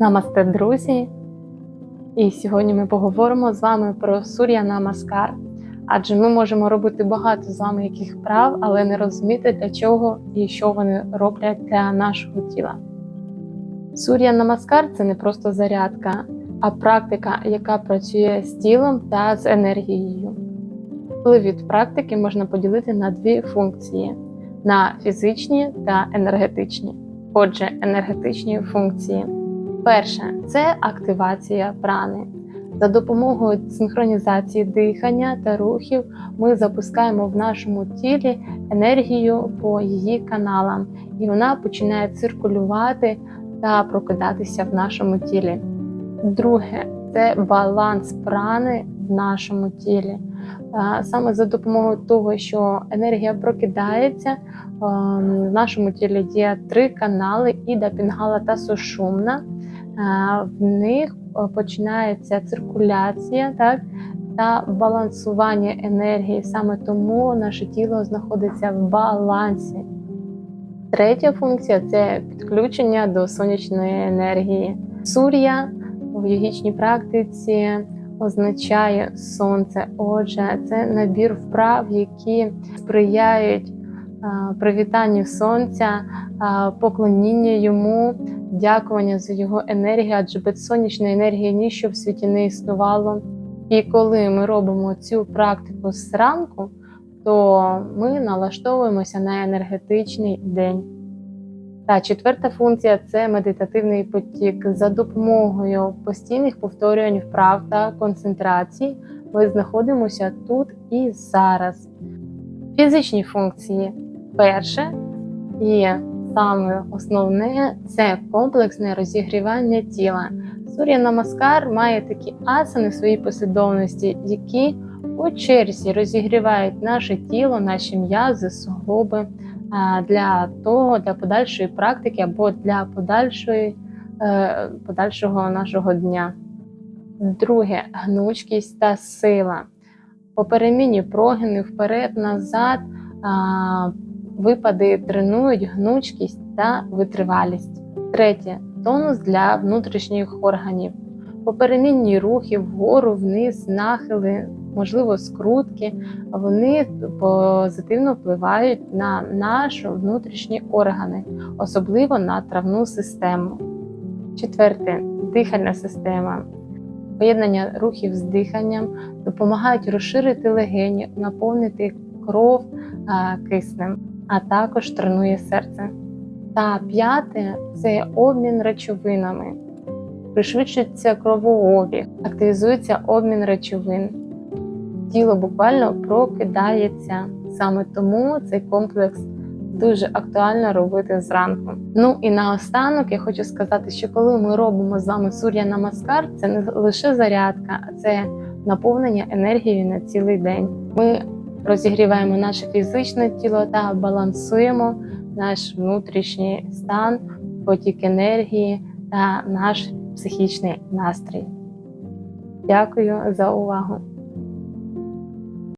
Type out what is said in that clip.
Намасте, друзі! І сьогодні ми поговоримо з вами про Сур'я Намаскар, адже ми можемо робити багато з вами яких прав, але не розуміти для чого і що вони роблять для нашого тіла. Сур'я Намаскар це не просто зарядка, а практика, яка працює з тілом та з енергією. Вид практики можна поділити на дві функції: на фізичні та енергетичні. Отже, енергетичні функції. Перше це активація прани. За допомогою синхронізації дихання та рухів ми запускаємо в нашому тілі енергію по її каналам, і вона починає циркулювати та прокидатися в нашому тілі. Друге це баланс прани в нашому тілі. Саме за допомогою того, що енергія прокидається, в нашому тілі є три канали Іда, Пінгала та Сушумна. В них починається циркуляція так, та балансування енергії. Саме тому наше тіло знаходиться в балансі. Третя функція це підключення до сонячної енергії. Сур'я в йогічній практиці означає сонце. Отже, це набір вправ, які сприяють привітанню сонця, поклоніння йому, дякування за його енергію, адже без сонячної енергії ніщо в світі не існувало. І коли ми робимо цю практику зранку, то ми налаштовуємося на енергетичний день. Та четверта функція це медитативний потік. За допомогою постійних повторювань вправ та концентрацій ми знаходимося тут і зараз. Фізичні функції перше і саме основне це комплексне розігрівання тіла. Сур'я Намаскар має такі асани в своїй послідовності, які у черзі розігрівають наше тіло, наші м'язи, суглоби для того, для подальшої практики або для подальшої, е, подальшого нашого дня. Друге гнучкість та сила. По переміні прогини вперед-назад випади тренують гнучкість та витривалість. Третє тонус для внутрішніх органів. Поперемінні рухи вгору, вниз, нахили, можливо, скрутки, вони позитивно впливають на наші внутрішні органи, особливо на травну систему. Четверте дихальна система. Поєднання рухів з диханням допомагають розширити легені, наповнити кров киснем, а також тренує серце. Та п'яте це обмін речовинами. Пришвидшується кровообіг, активізується обмін речовин. Тіло буквально прокидається. Саме тому цей комплекс дуже актуально робити зранку. Ну і наостанок я хочу сказати, що коли ми робимо з вами сур'я намаскар, це не лише зарядка, а це наповнення енергією на цілий день. Ми розігріваємо наше фізичне тіло та балансуємо наш внутрішній стан, потік енергії та наш психічний настрій. Дякую за увагу!